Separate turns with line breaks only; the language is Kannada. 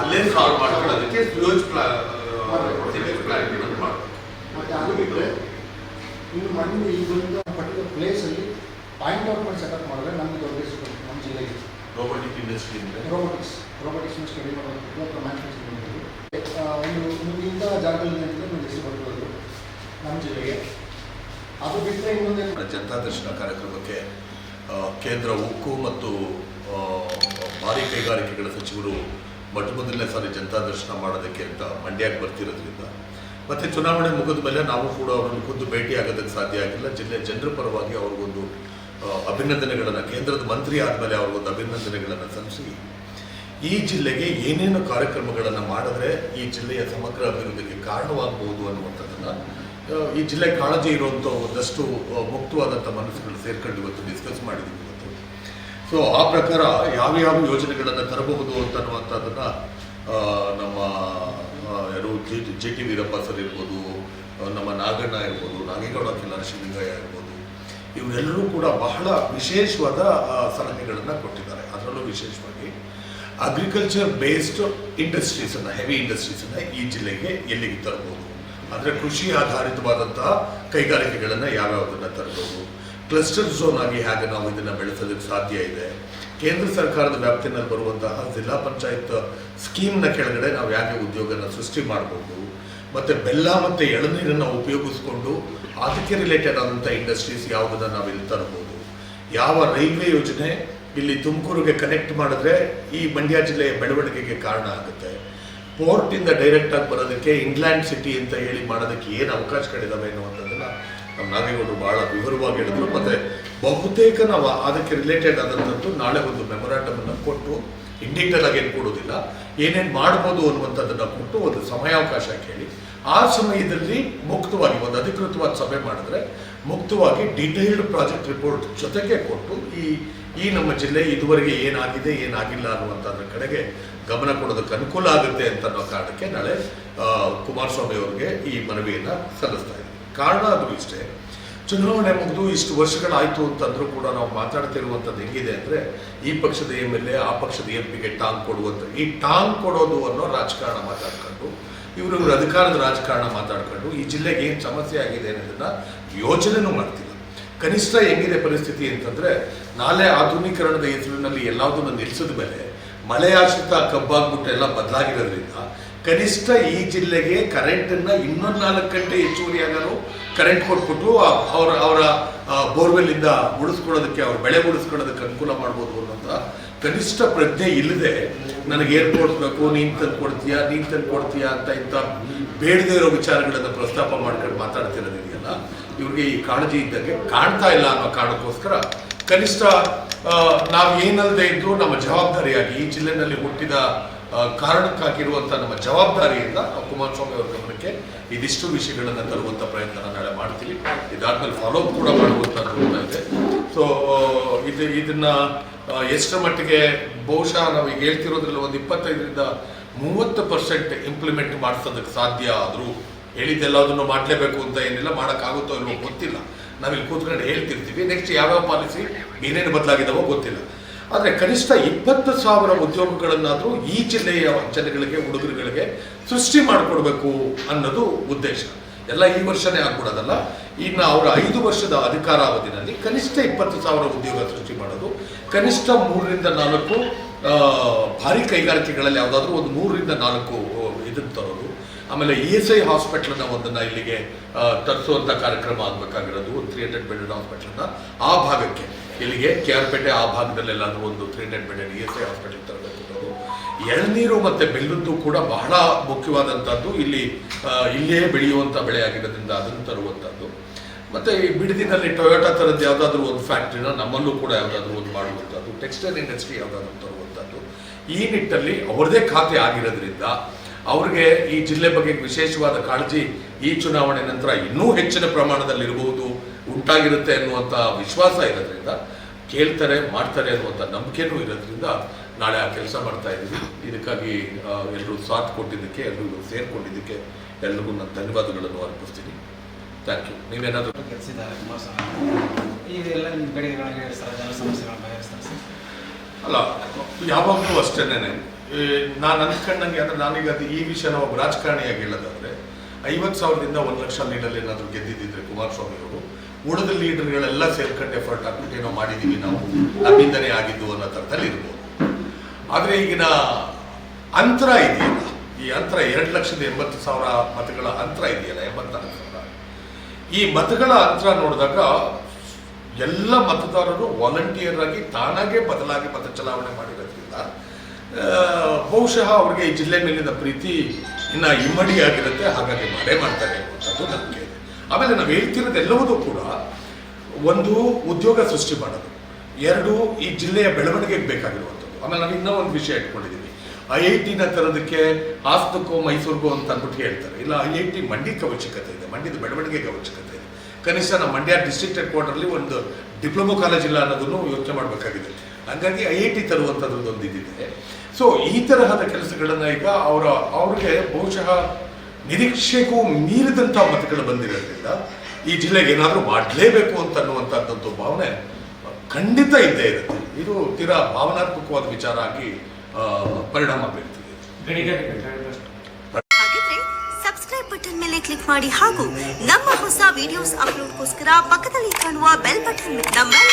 ಅಲ್ಲೇ
ಸಾಲ್ವ್ ಮಾಡ್ಕೊಳ್ಳೋದಕ್ಕೆ
ಫ್ಲೋಜ್.
ಸಿವಿಲ್ ಪ್ಲಾನ್
ಮತ್ತೆ ಅದು ಬಿಟ್ಟರೆ ಇನ್ನು ಮಣ್ಣು ಈ ಒಂದು ಪರ್ಟಿಕ್ಯುಲರ್ ಪ್ಲೇಸಲ್ಲಿ ಪಾಯಿಂಟ್ ಔಟ್ ಮಾಡಿ ಸೆಟಪ್ ಮಾಡಿದ್ರೆ ನಮ್ಗೆ ದೊಡ್ಡ ನಮ್ಮ ಜಿಲ್ಲೆಗೆ.
ರೋಬೋಟಿಕ್ ಇಂಡಸ್ಟ್ರಿ ಅಂದರೆ
ರೋಬೋಟಿಕ್ಸ್ ರೋಬೋಟಿಕ್ಸ್ನ ಸ್ಟಡಿ ಮಾಡೋದು ಅಥವಾ ಮ್ಯಾನುಫ್ಯಾಕ್ಚರಿಂಗ್ ಒಂದು ಒಂದು ಇಂಥ ಜಾಗದಲ್ಲಿ ಅಂತ ಒಂದು ಹೆಸರು ಬರ್ಬೋದು ನಮ್ಮ ಜಿಲ್ಲೆಗೆ. ಅದು ಬಿಟ್ಟರೆ ಇನ್ನೊಂದೇನು?
ಜನತಾ ದರ್ಶನ ಕಾರ್ಯಕ್ರಮಕ್ಕೆ ಕೇಂದ್ರ ಉಕ್ಕು ಮತ್ತು ಭಾರಿ ಕೈಗಾರಿಕೆಗಳ ಸಚಿವರು ಮೊದಲನೇ ಸಾರಿ ಜನತಾ ದರ್ಶನ ಮಾಡೋದಕ್ಕೆ ಅಂತ ಮಂಡ್ಯಕ್ಕೆ ಬರ್ತಿರೋದ್ರಿಂದ. ಮತ್ತು ಚುನಾವಣೆ ಮುಗಿದ ಮೇಲೆ ನಾವು ಕೂಡ ಅವರನ್ನು ಖುದ್ದು ಭೇಟಿ ಆಗೋದಕ್ಕೆ ಸಾಧ್ಯ ಆಗಿಲ್ಲ. ಜಿಲ್ಲೆ ಜನರ ಪರವಾಗಿ ಅವ್ರಿಗೊಂದು ಅಭಿನಂದನೆಗಳನ್ನು, ಕೇಂದ್ರದ ಮಂತ್ರಿ ಆದಮೇಲೆ ಅವ್ರಿಗೊಂದು ಅಭಿನಂದನೆಗಳನ್ನು ಸಲ್ಲಿಸಿ, ಈ ಜಿಲ್ಲೆಗೆ ಏನೇನು ಕಾರ್ಯಕ್ರಮಗಳನ್ನು ಮಾಡಿದ್ರೆ ಈ ಜಿಲ್ಲೆಯ ಸಮಗ್ರ ಅಭಿವೃದ್ಧಿಗೆ ಕಾರಣವಾಗಬಹುದು ಅನ್ನುವಂಥದ್ದನ್ನು ಈ ಜಿಲ್ಲೆ ಕಾಳಜಿ ಇರುವಂಥ ಒಂದಷ್ಟು ಮುಕ್ತವಾದಂಥ ಮನಸ್ಸುಗಳು ಸೇರ್ಕೊಂಡು ಇವತ್ತು ಡಿಸ್ಕಸ್ ಮಾಡಿದ್ದೀವಿ. ಸೊ ಆ ಪ್ರಕಾರ ಯಾವ ಯಾವ ಯೋಜನೆಗಳನ್ನು ತರಬಹುದು ಅಂತನ್ನುವಂಥದ್ದನ್ನು ನಮ್ಮ ಯಾರು G G T Veerappa sir ಇರ್ಬೋದು ನಮ್ಮ ನಾಗಣ್ಣ ಇರ್ಬೋದು, ನಾಗೇಗೌಡ ಶಿವಲಿಂಗಯ್ಯ ಇರ್ಬೋದು, ಇವರೆಲ್ಲರೂ ಕೂಡ ಬಹಳ ವಿಶೇಷವಾದ ಸಲಹೆಗಳನ್ನು ಕೊಟ್ಟಿದ್ದಾರೆ. ಅದರಲ್ಲೂ ವಿಶೇಷವಾಗಿ ಅಗ್ರಿಕಲ್ಚರ್ ಬೇಸ್ಡ್ ಇಂಡಸ್ಟ್ರೀಸನ್ನು ಹೆವಿ ಇಂಡಸ್ಟ್ರೀಸನ್ನು ಈ ಜಿಲ್ಲೆಗೆ ಎಲ್ಲಿಗೆ ತರ್ಬೋದು ಅಂದರೆ ಕೃಷಿ ಆಧಾರಿತವಾದಂತಹ ಕೈಗಾರಿಕೆಗಳನ್ನು ಯಾವ್ಯಾವುದನ್ನು ತರಬಹುದು? ಕ್ಲಸ್ಟರ್ ಝೋನ್ ಆಗಿ ಹೇಗೆ ನಾವು ಇದನ್ನು ಬೆಳೆಸೋದಕ್ಕೆ ಸಾಧ್ಯ ಇದೆ? ಕೇಂದ್ರ ಸರ್ಕಾರದ ವ್ಯಾಪ್ತಿಯಲ್ಲಿ ಬರುವಂತಹ ಜಿಲ್ಲಾ ಪಂಚಾಯತ್ ಸ್ಕೀಮ್ನ ಕೆಳಗಡೆ ನಾವು ಹೇಗೆ ಉದ್ಯೋಗನ ಸೃಷ್ಟಿ ಮಾಡ್ಬೋದು? ಮತ್ತು ಬೆಲ್ಲ ಮತ್ತು ಎಳನೀರನ್ನು ಉಪಯೋಗಿಸ್ಕೊಂಡು ಅದಕ್ಕೆ ರಿಲೇಟೆಡ್ ಆದಂಥ ಇಂಡಸ್ಟ್ರೀಸ್ ಯಾವುದನ್ನು ನಾವು ಇಲ್ಲಿ ತರಬಹುದು ಯಾವ ರೈಲ್ವೆ ಯೋಜನೆ ಇಲ್ಲಿ ತುಮಕೂರಿಗೆ ಕನೆಕ್ಟ್ ಮಾಡಿದ್ರೆ ಈ ಮಂಡ್ಯ ಜಿಲ್ಲೆಯ ಬೆಳವಣಿಗೆಗೆ ಕಾರಣ ಆಗುತ್ತೆ? ಪೋರ್ಟಿಂದ ಡೈರೆಕ್ಟ್ ಆಗಿ ಬರೋದಕ್ಕೆ ಇಂಗ್ಲೆಂಡ್ ಸಿಟಿ ಅಂತ ಹೇಳಿ ಮಾಡೋದಕ್ಕೆ ಏನು ಅವಕಾಶಗಳಿದಾವೆ ಅನ್ನುವಂಥದ್ದನ್ನ ನಮ್ಮ ನಾಗೇಗೌಡರು ಬಹಳ ವಿವರವಾಗಿ ಹೇಳಿದ್ರು. ಮತ್ತೆ ಬಹುತೇಕ ನಾವು ಅದಕ್ಕೆ ರಿಲೇಟೆಡ್ ಆದಂಥದ್ದು ನಾಳೆ ಒಂದು ಮೆಮೊರಾಂಡಮ್ ಅನ್ನು ಕೊಟ್ಟು ಇನ್ ಆಗಿ ಏನು ಕೊಡೋದಿಲ್ಲ ಏನೇನು ಮಾಡ್ಬೋದು ಅನ್ನುವಂಥದ್ದನ್ನು ಕೊಟ್ಟು ಒಂದು ಸಮಯಾವಕಾಶ ಕೇಳಿ. ಆ ಸಮಯದಲ್ಲಿ ಮುಕ್ತವಾಗಿ ಒಂದು ಅಧಿಕೃತವಾದ ಸಭೆ ಮಾಡಿದ್ರೆ ಮುಕ್ತವಾಗಿ ಡೀಟೈಲ್ಡ್ ಪ್ರಾಜೆಕ್ಟ್ ರಿಪೋರ್ಟ್ ಜೊತೆಗೆ ಕೊಟ್ಟು ಈ ಈ ನಮ್ಮ ಜಿಲ್ಲೆ ಇದುವರೆಗೆ ಏನಾಗಿದೆ, ಏನಾಗಿಲ್ಲ ಅನ್ನುವಂಥದ್ರ ಕಡೆಗೆ ಗಮನ ಕೊಡೋದಕ್ಕೆ ಅನುಕೂಲ ಆಗುತ್ತೆ ಅಂತ ಕಾರಣಕ್ಕೆ ನಾಳೆ ಕುಮಾರಸ್ವಾಮಿ ಅವರಿಗೆ ಈ ಮನವಿಯನ್ನು ಸಲ್ಲಿಸ್ತಾ ಇದ್ದೀವಿ ಕಾರಣ ಅದು ಇಷ್ಟೇ ಚುನಾವಣೆ ಮುಗಿದು ಇಷ್ಟು ವರ್ಷಗಳಾಯಿತು ಅಂತಂದ್ರೂ ಕೂಡ ನಾವು ಮಾತಾಡ್ತಿರುವಂಥದ್ದು ಹೆಂಗಿದೆ ಅಂದರೆ, ಈ ಪಕ್ಷದ ಎಂ ಎಲ್ ಎ, ಆ ಪಕ್ಷದ ಎಂ ಪಿಗೆ ಟಾಂಗ್ ಕೊಡುವಂಥ ಈ ಟಾಂಗ್ ಕೊಡೋದು ಅನ್ನೋ ರಾಜಕಾರಣ ಮಾತಾಡ್ಕೊಂಡು, ಇವರು ಇವರು ಅಧಿಕಾರದ ರಾಜಕಾರಣ ಮಾತಾಡ್ಕೊಂಡು, ಈ ಜಿಲ್ಲೆಗೆ ಏನು ಸಮಸ್ಯೆ ಆಗಿದೆ ಅನ್ನೋದನ್ನ ಯೋಚನೆನೂ ಮಾಡ್ತಿಲ್ಲ. ಕನಿಷ್ಠ ಹೆಂಗಿದೆ ಪರಿಸ್ಥಿತಿ ಅಂತಂದ್ರೆ, ನಾಳೆ ಆಧುನೀಕರಣದ ಹೆಸರಿನಲ್ಲಿ ಎಲ್ಲದನ್ನು ನಿಲ್ಲಿಸಿದ ಮೇಲೆ ಮಳೆ ಆಶ್ರಿತ ಕಬ್ಬಾಗ್ಬಿಟ್ಟು ಎಲ್ಲ ಬದಲಾಗಿರೋದ್ರಿಂದ ಕನಿಷ್ಠ ಈ ಜಿಲ್ಲೆಗೆ ಕರೆಂಟನ್ನ ಇನ್ನೊಂದು ನಾಲ್ಕು ಗಂಟೆ ಹೆಚ್ಚುವರಿ ಆದರೂ ಕರೆಂಟ್ ಕೊಟ್ಬಿಟ್ಟು ಅವರ ಅವರ ಬೋರ್ವೆಲ್ಲಿಂದ ಉಳಿಸ್ಕೊಳ್ಳೋದಕ್ಕೆ ಅವ್ರ ಬೆಳೆ ಉಳಿಸ್ಕೊಳ್ಳೋದಕ್ಕೆ ಅನುಕೂಲ ಮಾಡ್ಬೋದು ಅನ್ನೋಂಥ ಕನಿಷ್ಠ ಪ್ರಜ್ಞೆ ಇಲ್ಲದೆ ನನಗೆ ಏರ್ಪೋರ್ಟ್ ಬೇಕು, ನೀನು ತಂದು ಕೊಡ್ತೀಯಾ, ನೀನು ತಂದು ಕೊಡ್ತೀಯಾ ಅಂತ ಇಂಥ ಬೇಡದೇ ಇರೋ ವಿಚಾರಗಳನ್ನು ಪ್ರಸ್ತಾಪ ಮಾಡ್ಕೊಂಡು ಮಾತಾಡ್ತಿರೋದಿದೆಯಲ್ಲ ಇವ್ರಿಗೆ ಈ ಕಾಳಜಿ ಇದ್ದಂಗೆ ಕಾಣ್ತಾ ಇಲ್ಲ ಅನ್ನೋ ಕಾರಣಕ್ಕೋಸ್ಕರ ಕನಿಷ್ಠ ನಾವು ಏನಲ್ಲದೆ ಇದ್ರು ನಮ್ಮ ಜವಾಬ್ದಾರಿಯಾಗಿ ಈ ಜಿಲ್ಲೆನಲ್ಲಿ ಹುಟ್ಟಿದ ಕಾರಣಕ್ಕಾಗಿರುವಂಥ ನಮ್ಮ ಜವಾಬ್ದಾರಿಯಿಂದ ಕುಮಾರಸ್ವಾಮಿ ಅವರ ಗಮನಕ್ಕೆ ಇದಿಷ್ಟು ವಿಷಯಗಳನ್ನು ತರುವಂಥ ಪ್ರಯತ್ನ ನಾಳೆ ಮಾಡ್ತೀವಿ. ಇದಾದ್ಮೇಲೆ ಫಾಲೋ ಅಪ್ ಕೂಡ ಮಾಡುವಂಥದ್ದು ಇದೆ. ಸೊ ಇದು, ಇದನ್ನ ಎಷ್ಟರ ಮಟ್ಟಿಗೆ ಬಹುಶಃ ನಾವು ಈಗ ಹೇಳ್ತಿರೋದ್ರಲ್ಲಿ ಒಂದು ಇಪ್ಪತ್ತೈದರಿಂದ ಮೂವತ್ತು ಪರ್ಸೆಂಟ್ ಇಂಪ್ಲಿಮೆಂಟ್ ಮಾಡಿಸೋದಕ್ಕೆ ಸಾಧ್ಯ ಆದರೂ ಹೇಳಿದ್ದೆಲ್ಲದನ್ನು ಮಾಡಲೇಬೇಕು ಅಂತ ಏನಿಲ್ಲ, ಮಾಡೋಕ್ಕಾಗುತ್ತೋ ಇಲ್ವೋ ಗೊತ್ತಿಲ್ಲ. ನಾವಿಲ್ಲಿ ಕೂತ್ಕೊಂಡು ಹೇಳ್ತಿರ್ತೀವಿ. ನೆಕ್ಸ್ಟ್ ಯಾವ್ಯಾವ ಪಾಲಿಸಿ ಏನೇನು ಬದಲಾಗಿದಾವೋ ಗೊತ್ತಿಲ್ಲ. ಆದರೆ ಕನಿಷ್ಠ ಇಪ್ಪತ್ತು ಸಾವಿರ ಉದ್ಯೋಗಗಳನ್ನಾದರೂ ಈ ಜಿಲ್ಲೆಯ ಜನಗಳಿಗೆ, ಹುಡುಗರುಗಳಿಗೆ ಸೃಷ್ಟಿ ಮಾಡಿಕೊಡ್ಬೇಕು ಅನ್ನೋದು ಉದ್ದೇಶ. ಎಲ್ಲ ಈ ವರ್ಷನೇ ಆಗ್ಬಿಡೋದಲ್ಲ. ಇನ್ನು ಅವರ ಐದು ವರ್ಷದ ಅಧಿಕಾರಾವಧಿನಲ್ಲಿ ಕನಿಷ್ಠ ಇಪ್ಪತ್ತು ಸಾವಿರ ಉದ್ಯೋಗ ಸೃಷ್ಟಿ ಮಾಡೋದು. ಕನಿಷ್ಠ ಮೂರರಿಂದ ನಾಲ್ಕು ಭಾರಿ ಕೈಗಾರಿಕೆಗಳಲ್ಲಿ ಯಾವುದಾದ್ರೂ ಒಂದು ಮೂರರಿಂದ ನಾಲ್ಕು ಇದನ್ನು ತರೋದು. ಆಮೇಲೆ ಇ ಎಸ್ ಐ ಹಾಸ್ಪಿಟ್ಲನ್ನ ಒಂದನ್ನು ಇಲ್ಲಿಗೆ ತರಿಸುವಂಥ ಕಾರ್ಯಕ್ರಮ ಆಗಬೇಕಾಗಿರೋದು, ಒಂದು ತ್ರೀ ಹಂಡ್ರೆಡ್ ಬೆಡೆಡ್ ಹಾಸ್ಪಿಟ್ಲನ್ನ ಆ ಭಾಗಕ್ಕೆ. ಇಲ್ಲಿಗೆ ಕೆ ಆರ್ ಪೇಟೆ ಆ ಭಾಗದಲ್ಲೆಲ್ಲಾದರೂ ಒಂದು three hundred bedded E S I hospital ತರಬೇಕು ಅನ್ನೋದು ಎಳನೀರು ಮತ್ತು ಬೆಲ್ಲದ್ದು ಕೂಡ ಬಹಳ ಮುಖ್ಯವಾದಂಥದ್ದು. ಇಲ್ಲಿ ಇಲ್ಲೇ ಬೆಳೆಯುವಂಥ ಬೆಳೆ ಆಗಿರೋದ್ರಿಂದ ಅದನ್ನು ತರುವಂಥದ್ದು. ಮತ್ತು ಈ ಬಿಡದಿನಲ್ಲಿ ಟೊಯೋಟಾ ಥರದ್ದು ಯಾವುದಾದ್ರೂ ಒಂದು ಫ್ಯಾಕ್ಟ್ರಿನ ನಮ್ಮಲ್ಲೂ ಕೂಡ ಯಾವುದಾದ್ರೂ ಒಂದು ಮಾಡುವಂಥದ್ದು. ಟೆಕ್ಸ್ಟೈಲ್ ಇಂಡಸ್ಟ್ರಿ ಯಾವುದಾದ್ರೂ ತರುವಂಥದ್ದು. ಈ ನಿಟ್ಟಲ್ಲಿ ಅವ್ರದೇ ಖಾತೆ ಆಗಿರೋದ್ರಿಂದ ಅವ್ರಿಗೆ ಈ ಜಿಲ್ಲೆ ಬಗ್ಗೆ ವಿಶೇಷವಾದ ಕಾಳಜಿ ಈ ಚುನಾವಣೆ ನಂತರ ಇನ್ನೂ ಹೆಚ್ಚಿನ ಪ್ರಮಾಣದಲ್ಲಿ ಇರಬಹುದು ಉಂಟಾಗಿರುತ್ತೆ ಅನ್ನುವಂಥ ವಿಶ್ವಾಸ ಇರೋದ್ರಿಂದ ಕೇಳ್ತಾರೆ ಮಾಡ್ತಾರೆ ಅನ್ನುವಂಥ ನಂಬಿಕೆನೂ ಇರೋದ್ರಿಂದ ನಾಳೆ ಆ ಕೆಲಸ ಮಾಡ್ತಾ ಇದ್ದೀವಿ. ಇದಕ್ಕಾಗಿ ಎಲ್ಲರೂ ಸಾಥ್ ಕೊಟ್ಟಿದ್ದಕ್ಕೆ ಎಲ್ಲರಿಗೂ ಸೇರಿಕೊಂಡಿದ್ದಕ್ಕೆ ಎಲ್ರಿಗೂ ನನ್ನ ಧನ್ಯವಾದಗಳನ್ನು ಅರ್ಪಿಸ್ತೀನಿ. ಥ್ಯಾಂಕ್ ಯು ನೀವೇನಾದರೂ
ಕೆಲಸಿದ್ದಾರೆ ಕುಮಾರಸ್ವಾಮಿ ಇದೆಲ್ಲ ನಿಮ್ಮ ಕಡೆ ಬಗೆಹರಿಸ್ತಾರೆ ಸರ್.
ಅಲ್ಲ ಯಾವಾಗಲೂ ಅಷ್ಟೇನೆ ನಾನು ಅನ್ಕೊಂಡಂಗೆ ಅಂದ್ರೆ ನಾನೀಗ ಅದು ಈ ವಿಷಯ ನಾವು ರಾಜಕಾರಣಿಯಾಗಿ ಹೇಳೋದಾದ್ರೆ ಐವತ್ತು ಸಾವಿರದಿಂದ ಒಂದು ಲಕ್ಷ ಲೀಡಲ್ಲಿ ಏನಾದರೂ ಗೆದ್ದಿದ್ದಿದ್ರೆ ಕುಮಾರಸ್ವಾಮಿ ಅವರು, ಉಳಿದ ಲೀಡರ್ಗಳೆಲ್ಲ ಸೇರ್ಕೊಂಡು ಎಫರ್ಟ್ ಹಾಕ್ಬಿಟ್ಟು ಏನೋ ಮಾಡಿದ್ದೀವಿ ನಾವು, ನಮ್ಮಿಂದನೇ ಆಗಿದ್ದು ಅನ್ನೋ ಥರದಲ್ಲಿ ಇರ್ಬೋದು. ಆದರೆ ಈಗಿನ ಅಂತರ ಇದೆಯಲ್ಲ, ಈ ಅಂತರ ಎರಡು ಲಕ್ಷದ ಎಂಬತ್ತು ಸಾವಿರ ಮತಗಳ ಅಂತರ ಇದೆಯಲ್ಲ ಎಂಬತ್ತಾರು ಸಾವಿರ. ಈ ಮತಗಳ ಅಂತರ ನೋಡಿದಾಗ ಎಲ್ಲ ಮತದಾರರು ವಾಲಂಟಿಯರ್ ಆಗಿ ತಾನಾಗೆ ಬದಲಾಗಿ ಮತ ಚಲಾವಣೆ ಮಾಡಿರೋದ್ರಿಂದ ಬಹುಶಃ ಅವ್ರಿಗೆ ಈ ಜಿಲ್ಲೆ ಮೇಲಿನ ಪ್ರೀತಿ ಇನ್ನ ಇಮ್ಮಡಿಯಾಗಿರುತ್ತೆ ಹಾಗಾಗಿ ಮಾಡೇ ಮಾಡ್ತಾರೆ ಅನ್ನೋದು ನಂಬಿಕೆ ಇದೆ. ಆಮೇಲೆ ನಾವು ಹೇಳ್ತಿರೋದು ಎಲ್ಲವೂ ಕೂಡ ಒಂದು ಉದ್ಯೋಗ ಸೃಷ್ಟಿ ಮಾಡೋದು, ಎರಡು ಈ ಜಿಲ್ಲೆಯ ಬೆಳವಣಿಗೆಗೆ ಬೇಕಾಗಿರುವಂಥದ್ದು. ಆಮೇಲೆ ನಾವು ಇನ್ನೂ ಒಂದು ವಿಷಯ ಇಟ್ಕೊಂಡಿದ್ದೀವಿ ಐ ಐ ಟಿನ ತರೋದಕ್ಕೆ ಹಾಸನಕ್ಕೋ, ಮೈಸೂರಿಗೋ ಅಂತ ಅಂದ್ಬಿಟ್ಟು ಹೇಳ್ತಾರೆ. ಇಲ್ಲ ಐ ಐ ಟಿ ಮಂಡ್ಯಕ್ಕೆ ಅವಶ್ಯಕತೆ ಇದೆ, ಮಂಡ್ಯದ ಬೆಳವಣಿಗೆಗೆ ಅವಶ್ಯಕತೆ ಇದೆ. ಕನಿಷ್ಠ ನಮ್ಮ ಮಂಡ್ಯ ಡಿಸ್ಟ್ರಿಕ್ಟ್ ಹೆಡ್ ಕ್ವಾರ್ಟರ್ಲಿ ಒಂದು ಡಿಪ್ಲೊಮೊ ಕಾಲೇಜ್ ಇಲ್ಲ ಅನ್ನೋದನ್ನು ಯೋಚನೆ ಮಾಡಬೇಕಾಗಿದೆ. ಹಂಗಾಗಿ ಐ ಐ ಟಿ ತರುವಂಥದ್ದು ಒಂದು ಇದಿದೆ. ಸೊ ಈ ತರಹದ ಕೆಲಸಗಳನ್ನು ಈಗ ಅವರ ಅವ್ರಿಗೆ ಬಹುಶಃ ನಿರೀಕ್ಷೆಗೂ ಮೀರಿದಂಥ ಮತಗಳು ಬಂದಿರೋದ್ರಿಂದ ಈ ಜಿಲ್ಲೆಗೆ ಏನಾದರೂ ಮಾಡಲೇಬೇಕು ಅಂತ ಅನ್ನುವಂಥದ್ದು ಭಾವನೆ ಖಂಡಿತ ಇದ್ದೇ ಇರುತ್ತೆ. ಇದು ತೀರಾ ಭಾವನಾತ್ಮಕವಾದ ವಿಚಾರ ಆಗಿ ಪರಿಣಾಮ ಬೀರ್ತಿದೆ.
ಸಬ್ಸ್ಕ್ರೈಬ್ ಬಟನ್ ಮೇಲೆ ಕ್ಲಿಕ್ ಮಾಡಿ ಹಾಗೂ ನಮ್ಮ ಹೊಸ ವಿಡಿಯೋಸ್ ಅಪ್ಲೋಡ್ಗೋಸ್ಕರ ಪಕ್ಕದಲ್ಲಿ ಕಾಣುವ ಬೆಲ್ ಬಟನ್ ನಮ್ಮೆಲ್ಲ